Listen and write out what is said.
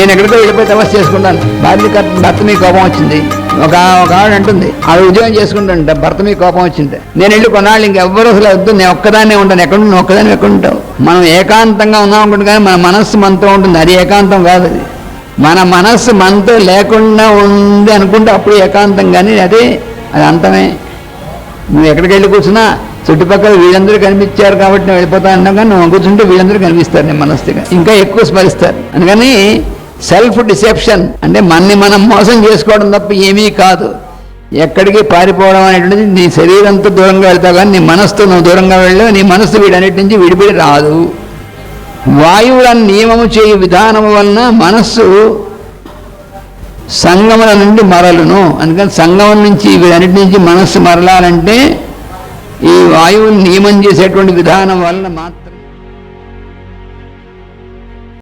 నేను ఎక్కడికో వెళ్ళిపోయి తపస్సు చేసుకుంటాను. భార్య భర్త మీ కోపం వచ్చింది. ఒక ఒక ఆవిడ అంటుంది ఆవిడ ఉద్యోగం చేసుకుంటుంట భర్త మీ కోపం వచ్చింది. నేను వెళ్ళి కొన్నాళ్ళు ఇంకెవ్వరు అసలు వద్దు నేను ఒక్కదాన్నే ఉంటాను. ఎక్కడ నువ్వు ఒక్కదాన్ని ఎక్కడ ఉంటావు? మనం ఏకాంతంగా ఉన్నాం అనుకుంటు కానీ మన మనస్సు మనతో ఉంటుంది. అది ఏకాంతం కాదు అది. మన మనస్సు మనతో లేకుండా ఉంది అనుకుంటే అప్పుడు ఏకాంతం కానీ అదే అది అంతమే. నువ్వు ఎక్కడికి వెళ్ళి కూర్చున్నా చుట్టుపక్కల వీళ్ళందరూ కనిపించారు కాబట్టి నేను వెళ్ళిపోతా అన్నా కానీ నువ్వు కూర్చుంటే వీళ్ళందరూ కనిపిస్తారు నేను మనస్సుగా. ఇంకా ఎక్కువ స్మరిస్తారు. అందుకని సెల్ఫ్ డిసెప్షన్ అంటే మనని మనం మోసం చేసుకోవడం తప్ప ఏమీ కాదు. ఎక్కడికి పారిపోవడం అనేటువంటిది నీ శరీరంతో దూరంగా వెళ్తావు కానీ నీ మనసుతో నువ్వు దూరంగా వెళ్ళావు నీ మనస్సు వీడన్నిటి నుంచి విడిపిడి రాదు. వాయువులను నియమము చేయు విధానం వలన మనస్సు సంగముల నుండి మరలును. అందుకని సంగమం నుంచి వీటన్నిటి నుంచి మనస్సు మరలాలంటే ఈ వాయువుని నియమం చేసేటువంటి విధానం వలన మాత్రం